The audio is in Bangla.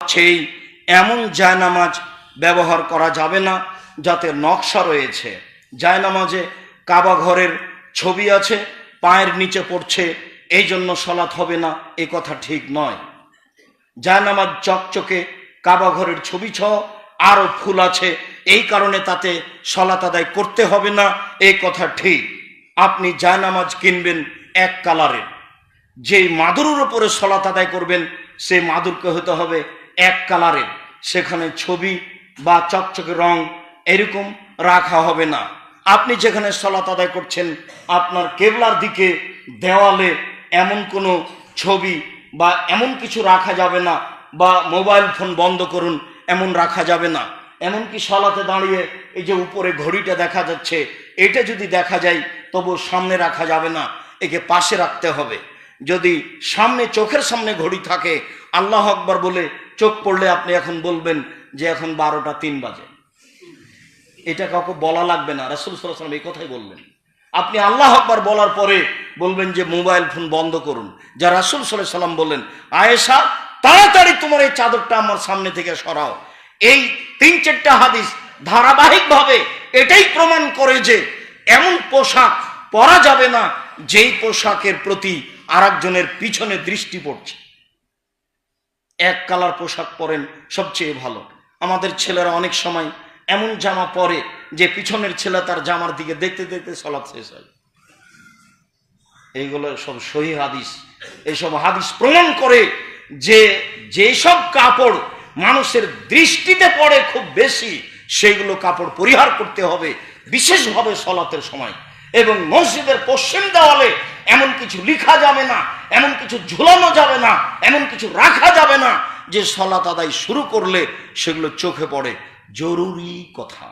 সেই এমন জায়নামাজ ব্যবহার করা যাবে না যাতে নকশা রয়েছে। জায়নামাজে কাবা ঘরের ছবি আছে, পায়ের নিচে পড়ছে এই জন্য সলাৎ হবে না, এ কথা ঠিক নয়। জায়নামাজ চকচকে কাবা ঘরের ছবি ছ, আরও ফুল আছে, এই কারণে তাতে সলাত আদায় করতে হবে না এই কথা ঠিক। আপনি জায়নামাজ কিনবেন এক কালারের। যেই মাদুরের ওপরে সলাত আদায় করবেন, সেই মাদুরকে হতে হবে এক কালারের। সেখানে ছবি বা চকচকে রং এরকম রাখা হবে না। আপনি যেখানে সলাত আদায় করছেন, আপনার কেবলার দিকে দেওয়ালে এমন কোনো ছবি বা এমন কিছু রাখা যাবে না বা মোবাইল ফোন বন্ধ করুন, এমন রাখা যাবে না। এমনকি সলাতে দাঁড়িয়ে এই যে উপরে ঘড়িটা দেখা যাচ্ছে, এটা যদি দেখা যায়, তবু সামনে রাখা যাবে না, একে পাশে রাখতে হবে। যদি সামনে চোখের সামনে ঘড়ি থাকে, আল্লাহ আকবর বলে চোখ পড়লে আপনি এখন বলবেন যে এখন বারোটা তিন বাজে। এটা কাউকে বলা লাগবে না। রাসুল সাল্লাম এই কথাই বললেন। আপনি আল্লাহ আকবর বলার পরে বলবেন যে মোবাইল ফোন বন্ধ করুন। যা রাসুল সাল্লাহ সাল্লাম বললেন, আয়েশা, তাড়াতাড়ি তোমার এই চাদরটা আমার সামনে থেকে সরাও। এই তিন চারটা হাদিস ধারাবাহিকভাবে এটাই প্রমাণ করে যে এমন পোশাক পরা যাবে না যেই পোশাকের প্রতি আরেকজনের পিছনে দৃষ্টি পড়ছে। এক কালার পোশাক পরেন সবচেয়ে ভালো। আমাদের ছেলেরা অনেক সময় এমন জামা পরে যে পিছনের ছেলে তার জামার দিকে দেখতে দেখতে সলাপ শেষ হয়। এইগুলো সব সহি হাদিস। এইসব হাদিস প্রমাণ করে যে যেসব কাপড় মানুষের দৃষ্টিতে পড়ে খুব বেশি, সেইগুলো কাপড় পরিহার করতে হবে, বিশেষভাবে সলাতের সময়। এবং মসজিদের পশ্চিম দেওয়ালে এমন কিছু লিখা যাবে না, এমন কিছু ঝুলানো যাবে না, এমন কিছু রাখা যে সলাত আদায় শুরু করলে সেগুলো চোখে পড়ে। জরুরি কথা।